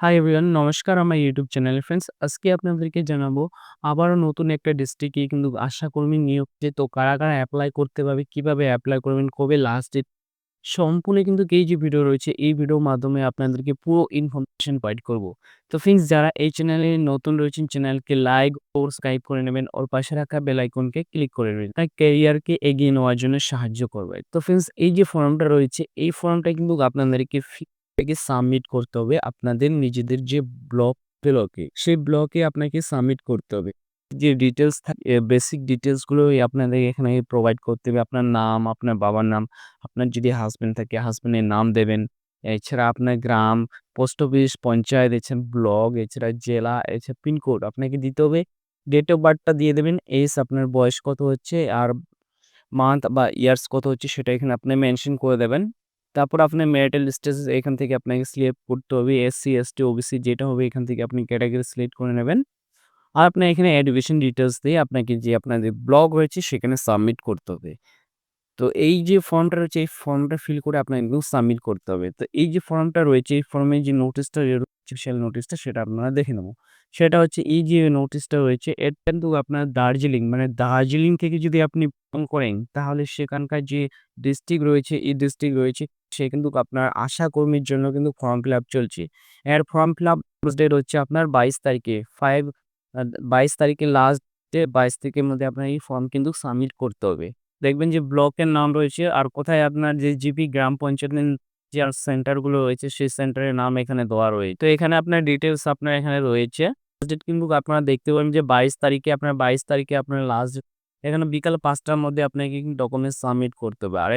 Hi everyone নমস্কার আমার YouTube চ্যানেলে ফ্রেন্ডস আজকে আপনাদেরকে জানাব, আবারও নতুন একটা ডিস্ট্রিক্টে কিন্তু আশাকর্মী নিয়োগ যে তো কারা কারা অ্যাপ্লাই করতে পারবে, কীভাবে অ্যাপ্লাই করবেন, কবে লাস্ট ডেট সম্পূর্ণ কিন্তু এই যে ভিডিও রয়েছে, এই ভিডিওর মাধ্যমে আপনাদেরকে পুরো ইনফরমেশন প্রোভাইড করব। তো ফ্রেন্ডস যারা এই চ্যানেলে নতুন রয়েছেন চ্যানেলকে লাইক ও সাবস্ক্রাইব করে নেবেন, ওর পাশে রাখা বেল আইকনকে ক্লিক করে নেবেন। তাই ক্যারিয়ারকে এগিয়ে নেওয়ার জন্য সাহায্য করবে। তো ফ্রেন্ডস এই যে ফর্মটা রয়েছে, এই ফর্মটা কিন্তু আপনাদেরকে থেকে সাবমিট করতে হবে আপনাদের নিজেদের যে ব্লক ব্লকে সেই ব্লকে আপনাকে সাবমিট করতে হবে। যে ডিটেলস থাকে বেসিক ডিটেলসগুলো আপনাদের এখানে প্রোভাইড করতে হবে। আপনার নাম, আপনার বাবার নাম, আপনার যদি হাজব্যান্ড থাকে হাজব্যান্ডের নাম দেবেন। এছাড়া আপনার গ্রাম পোস্ট অফিস পঞ্চায়েত, এছাড়া ব্লক এছাড়া জেলা, এছাড়া পিনকোড আপনাকে দিতে হবে। ডেট অফ বার্থটা দিয়ে দেবেন এস আপনার বয়স কত হচ্ছে, আর মান্থ বা ইয়ার্স কত হচ্ছে সেটা এখানে আপনি মেনশন করে দেবেন। তারপর আপনার ম্যারিটাল স্ট্যাটাস এখান থেকে আপনাকে সিলেক্ট করতে হবে এসসি এসটি ওবিসি যেটা হবে এখান থেকে আপনি ক্যাটাগরি সিলেক্ট করে নেবেন। আর আপনার এখানে এডুকেশন ডিটেলস দিয়ে আপনাকে যে আপনাদের ব্লগ রয়েছে সেখানে সাবমিট করতে হবে। তো এই যে ফর্মটা রয়েছে, এই ফর্মটা ফিল করে আপনাকে কিন্তু সাবমিট করতে হবে। তো এই যে ফর্মটা রয়েছে, এই ফর্মে যে নোটিশটা স্পেশাল নোটিশটা সেটা আপনারা দেখে নেব। সেটা হচ্ছে এই যে নোটিশটা রয়েছে এটা কিন্তু আপনার দার্জিলিং মানে দার্জিলিং থেকে যদি আপনি করেন, তাহলে সেখানকার যে ডিস্ট্রিক্ট রয়েছে, এই ডিস্ট্রিক্ট রয়েছে সে কিন্তু আপনার আশা কর্মীর জন্য কিন্তু ফর্ম ফিল আপ চলছে। এর ফর্ম ফিল আপ ডেট হচ্ছে আপনার বাইশ তারিখে। ফাইভ বাইশ তারিখে লাস্ট ডে বাইশ তারিখের মধ্যে আপনার এই ফর্ম কিন্তু সাবমিট করতে হবে। দেখবেন যে ব্লকের নাম রয়েছে আর কোথায় আপনার যে জিপি গ্রাম পঞ্চায়েতের যে সেন্টারগুলো রয়েছে, সেই সেন্টারের নাম এখানে দেওয়া রয়েছে তো এখানে আপনার ডিটেলস আপনার এখানে রয়েছে। কিন্তু আপনারা দেখতে পাবেন যে বাইশ তারিখে আপনার বাইশ তারিখে আপনার লাস্ট এখানে বিকাল পাঁচটার মধ্যে আপনাকে ডকুমেন্টস সাবমিট করতে হবে। আর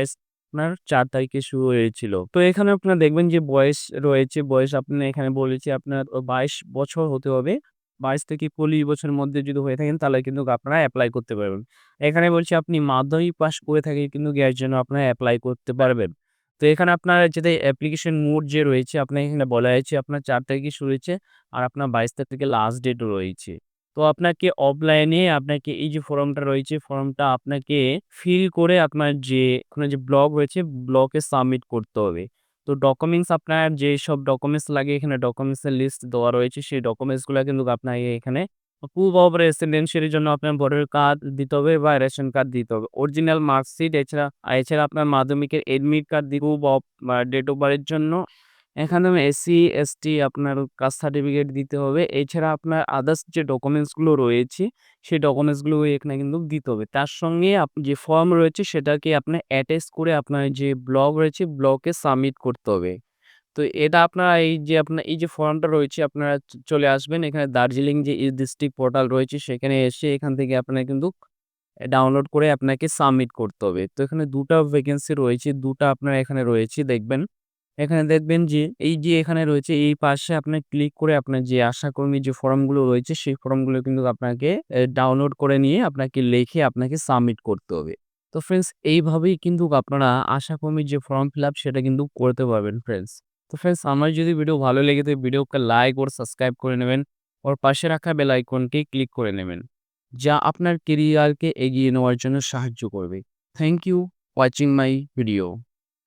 আপনার চার তারিখে শুরু হয়েছিল। তো এখানে আপনার দেখবেন যে বয়স রয়েছে, বয়স আপনি এখানে বলেছি আপনার বাইশ বছর হতে হবে। বাইশ থেকে চল্লিশ বছরের মধ্যে যদি হয়ে থাকেন তাহলে কিন্তু আপনারা অ্যাপ্লাই করতে পারবেন। এখানে বলছি আপনি মাধ্যমিক পাস করে থাকেন কিন্তু গ্যাস জন্য আপনারা অ্যাপ্লাই করতে পারবেন। তো এখানে আপনার যেটা অ্যাপ্লিকেশন মোড যে রয়েছে আপনার এখানে বলা হয়েছে আপনার চার তারিখে শুরু হয়েছে আর আপনার বাইশ তারিখে লাস্ট ডেটও রয়েছে। তো আপনাকে অফলাইনে আপনাকে এই যে ফর্মটা রয়েছে ফর্মটা আপনাকে ফিল করে আপনার যে আপনার যে ব্লগ রয়েছে ব্লকে সাবমিট করতে হবে। তো ডকুমেন্টস আপনার যে সব ডকুমেন্টস লাগে, এখানে ডকুমেন্টসের লিস্ট দেওয়া রয়েছে, সেই ডকুমেন্টসগুলো কিন্তু আপনাকে এখানে প্রুফ অফ রেসিডেন্সিয়ালের জন্য আপনার ভোটার কার্ড দিতে হবে বা রেশন কার্ড দিতে হবে। অরিজিনাল মার্কশিট এছাড়া এছাড়া আপনার মাধ্যমিকের admit card proof of date of বার্থের জন্য এখানে এসসি, এসটি আপনার কাস্ট সার্টিফিকেট দিতে হবে। এছাড়া আপনার আদার্স যে ডকুমেন্টসগুলো রয়েছে, সেই ডকুমেন্টসগুলো এখানে কিন্তু দিতে হবে। তার সঙ্গে যে ফর্ম রয়েছে, সেটাকে আপনার অ্যাটাচ করে আপনার যে ব্লগ রয়েছে ব্লকে সাবমিট করতে হবে। তো এটা আপনারা এই যে আপনার এই যে ফর্মটা রয়েছে, আপনারা চলে আসবেন। এখানে দার্জিলিং যে ডিস্ট্রিক্ট পোর্টাল রয়েছে, সেখানে এসে এখান থেকে আপনার কিন্তু ডাউনলোড করে আপনাকে সাবমিট করতে হবে। তো এখানে দুটা ভ্যাকেন্সি রয়েছে, দুটা আপনার এখানে রয়েছে, দেখবেন। এখানে দেখবেন যে, এই যে এখানে রয়েছে, এই পাশে আপনি ক্লিক করে আপনার যে আশাকর্মী যে ফর্মগুলো রয়েছে, সেই ফর্মগুলো কিন্তু আপনাকে ডাউনলোড করে নিয়ে আপনাকে লিখে আপনাকে সাবমিট করতে হবে। তো ফ্রেন্ডস এইভাবেই কিন্তু আপনারা আশাকর্মীর যে ফর্ম ফিল আপ সেটা কিন্তু করতে পারবেন ফ্রেন্ডস তো ফ্রেন্ডস আমার যদি ভিডিও ভালো লেগে থাকে ভিডিওকে লাইক ওর সাবস্ক্রাইব করে নেবেন ওর পাশে রাখা বেল আইকনকে ক্লিক করে নেবেন, যা আপনার কেরিয়ারকে এগিয়ে নেওয়ার জন্য সাহায্য করবে। Thank you watching my video